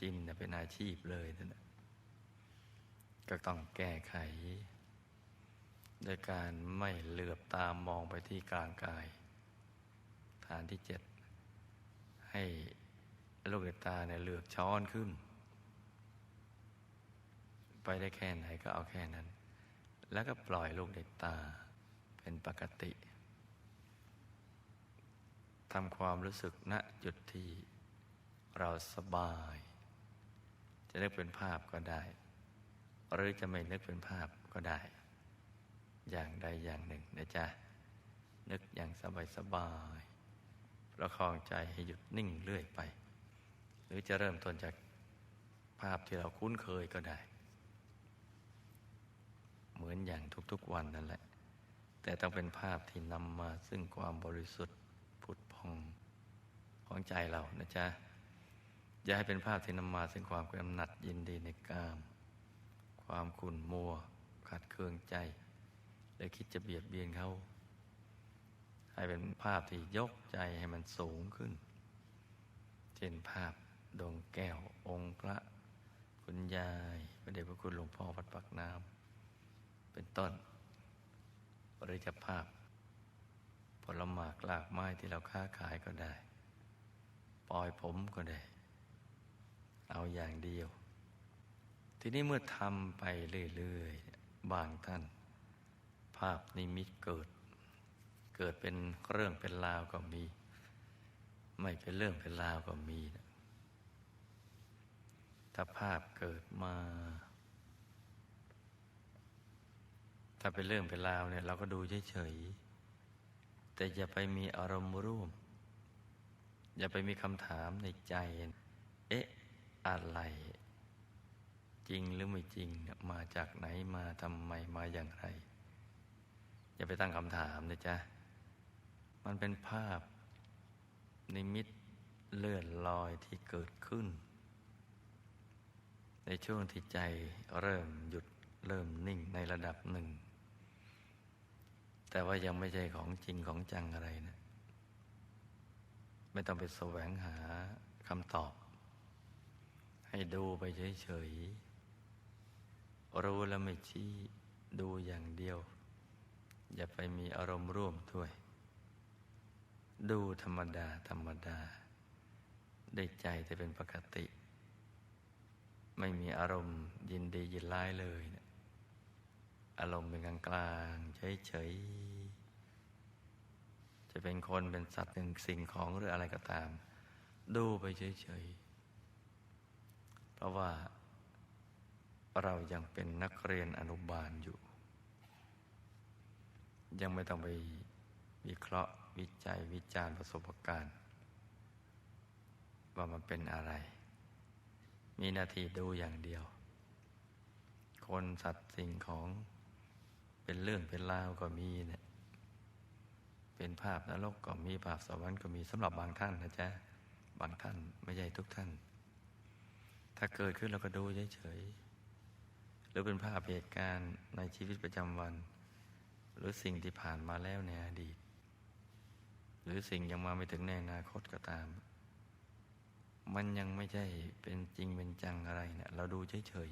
จินเป็นอาชีพเลยนั่นก็ต้องแก้ไขโดยการไม่เหลือบตามมองไปที่กลางกาย ฐานที่เจ็ด ให้ลูกตาเนี่ยเหลือกช้อนขึ้น ไปได้แค่ไหนก็เอาแค่นั้น แล้วก็ปล่อยลูกเด็กตาเป็นปกติทำความรู้สึกณจุดที่เราสบาย จะนึกเป็นภาพก็ได้ หรือจะไม่นึกเป็นภาพก็ได้ อย่างใดอย่างหนึ่งนะจ๊ะ นึกอย่างสบายสบายประคองใจให้หยุดนิ่งเรื่อยไป หรือจะเริ่มต้นจากภาพที่เราคุ้นเคยก็ได้ เหมือนอย่างทุกๆวันนั่นแหละ แต่ต้องเป็นภาพที่นำมาซึ่งความบริสุทธิ์ผุดพองของใจเรานะจ๊ะ อย่าให้เป็นภาพที่นำมาซึ่งความกำหนัดยินดีในกาม ความขุ่นมัวขัดเคืองใจเลยคิดจะเบียดเบียนเขา ให้เป็นภาพที่ยกใจให้มันสูงขึ้น เช่นภาพดวงแก้วองค์พระคุณยายพระเดชพระคุณหลวงพ่อวัดปักน้ำเป็นต้นหรือจภาพ ผลหมากลากไม้ที่เราค้าขายก็ได้ ปล่อยผมก็ได้ เอาอย่างเดียว ทีนี้เมื่อทำไปเรื่อยๆ บางท่าน ภาพนิมิตเกิด เกิดเป็นเรื่องเป็นราวก็มี ไม่เป็นเรื่องเป็นราวก็มีนะถ้าภาพเกิดมา ถ้าเป็นเรื่องเป็นราวเนี่ย เราก็ดูเฉยๆ แต่อย่าไปมีอารมณ์ร่วม อย่าไปมีคำถามในใจ เอ๊ะ อะไร จริงหรือไม่จริงมาจากไหนมาทำไมมาอย่างไร อย่าไปตั้งคำถามนะจ๊ะ มันเป็นภาพ นิมิตเลื่อนลอยที่เกิดขึ้น ในช่วงที่ใจเริ่มหยุดเริ่มนิ่งในระดับหนึ่ง แต่ว่ายังไม่ใช่ของจริงของจังอะไรนะ ไม่ต้องไปแสวงหาคำตอบ ให้ดูไปเฉยๆ รู้แล้วไม่ชี้ดูอย่างเดียว อย่าไปมีอารมณ์ร่วมด้วย ดูธรรมดา ธรรมดา ได้ใจแต่เป็นปกติ ไม่มีอารมณ์ยินดียินร้ายเลยนะอารมณ์เป็นกลางกลางเฉยๆ จะเป็นคนเป็นสัตว์หนึ่งสิ่งของหรืออะไรก็ตาม ดูไปเฉยๆ เพราะว่าเรายังเป็นนักเรียนอนุบาลอยู่ ยังไม่ต้องไปวิเคราะห์วิจัยวิจารณ์ประสบการณ์ ว่ามันเป็นอะไร มีนาทีดูอย่างเดียว คนสัตว์สิ่งของเป็นเรื่องเป็นราวก็มีเนะี่ยเป็นภาพนรกก็มีภาพสวรรค์ก็มีสำหรับบางท่านนะจ๊ะ บางท่านไม่ใช่ทุกท่าน ถ้าเกิดขึ้นเราก็ดูเฉยๆหรือเป็นภาพเหตุการณ์ในชีวิตประจำวัน หรือสิ่งที่ผ่านมาแล้วในอดีต หรือสิ่งยังมาไม่ถึงในอนาคตก็ตาม มันยังไม่ใช่เป็นจริงเป็นจังอะไรเนะี่ยเราดูเฉย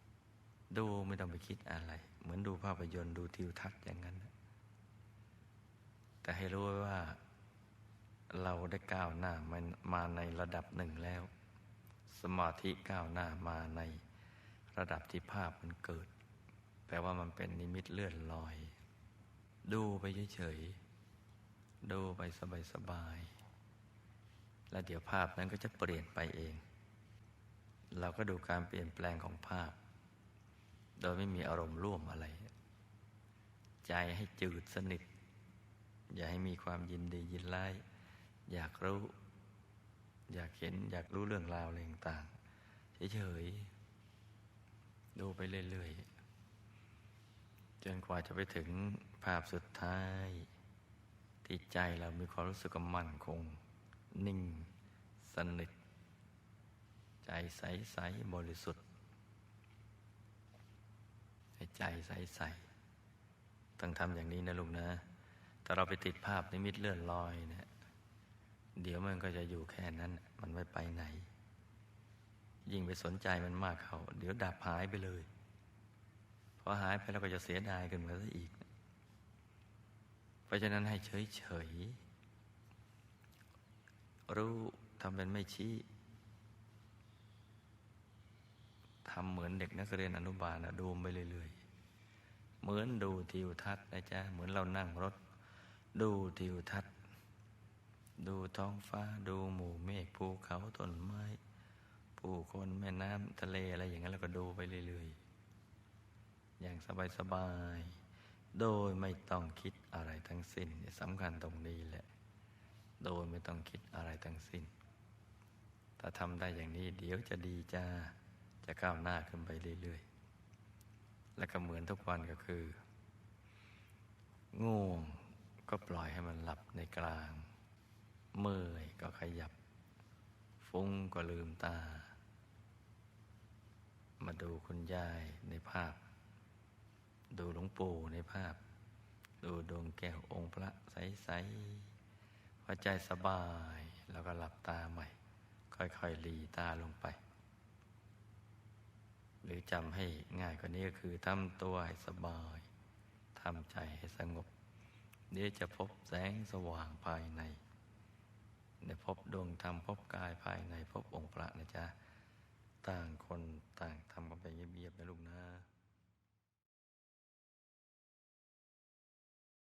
ๆดูไม่ต้องไปคิดอะไร เหมือนดูภาพยนตร์ดูทิวทัศน์อย่างนั้น แต่ให้รู้ว่าเราได้ก้าวหน้ามันมาในระดับหนึ่งแล้ว สมาธิก้าวหน้ามาในระดับที่ภาพมันเกิด แปลว่ามันเป็นนิมิตเลื่อนลอย ดูไปเฉยๆ ดูไปสบายๆ แล้วเดี๋ยวภาพนั้นก็จะเปลี่ยนไปเอง เราก็ดูการเปลี่ยนแปลงของภาพ โดยไม่มีอารมณ์ร่วมอะไร ใจให้จืดสนิท อย่าให้มีความยินดียินไล่อยากรู้ อยากเห็นอยากรู้เรื่องราวอะไรต่างๆเฉยๆดูไปเรื่อยๆจนกว่าจะไปถึงภาพสุดท้ายที่ใจเรามีความรู้สึกมั่นคง นิ่ง สนิท ใจใสๆบริสุทธิ์ให้ใจใสๆต้องทำอย่างนี้นะลุงนะ แต่เราไปติดภาพนิมิตเลื่อนลอยเนะี่ย เดี๋ยวมันก็จะอยู่แค่นั้น มันไม่ไปไหน ยิ่งไปสนใจมันมากเขาเดี๋ยวดับหายไปเลยพอหายไปแล้วก็จะเสียดายขึ้นมาซะอีก เพราะฉะนั้นให้เฉยเฉยๆรู้ทำเป็นไม่ชี้ทำเหมือนเด็กนักเรียนอนุบาลนะดูไปเรื่อยๆ เหมือนดูทิวทัศน์นะจ๊ะ เหมือนเรานั่งรถ ดูทิวทัศน์ ดูท้องฟ้าดูหมู่เมฆภูเขาต้นไม้ ผู้คนแม่น้ำทะเลอะไรอย่างนั้นเราก็ดูไปเรื่อยๆ อย่างสบายๆ โดยไม่ต้องคิดอะไรทั้งสิ้นสำคัญตรงนี้แหละ โดยไม่ต้องคิดอะไรทั้งสิ้น ถ้าทำได้อย่างนี้เดี๋ยวจะดีจ้าจะก้าวหน้าขึ้นไปเรื่อยๆ และก็เหมือนทุกวันก็คือ ง่วงก็ปล่อยให้มันหลับในกลาง เมื่อยก็ขยับ ฟุ้งก็ลืมตา มาดูคุณยายในภาพ ดูหลวงปู่ในภาพ ดูดวงแก้วองค์พระใสๆพอใจสบายแล้วก็หลับตาใหม่ ค่อยๆหลีตาลงไป หรือจำให้ง่ายกว่านี้ก็คือทำตัวให้สบายทำใจให้สงบเดี๋ยวจะพบแสงสว่างภายใน ได้พบดวงธรรมพบกายภายในพบองค์พระนะจ๊ะ ต่างคนต่างทำกันไปเงียบๆนะลูกนะ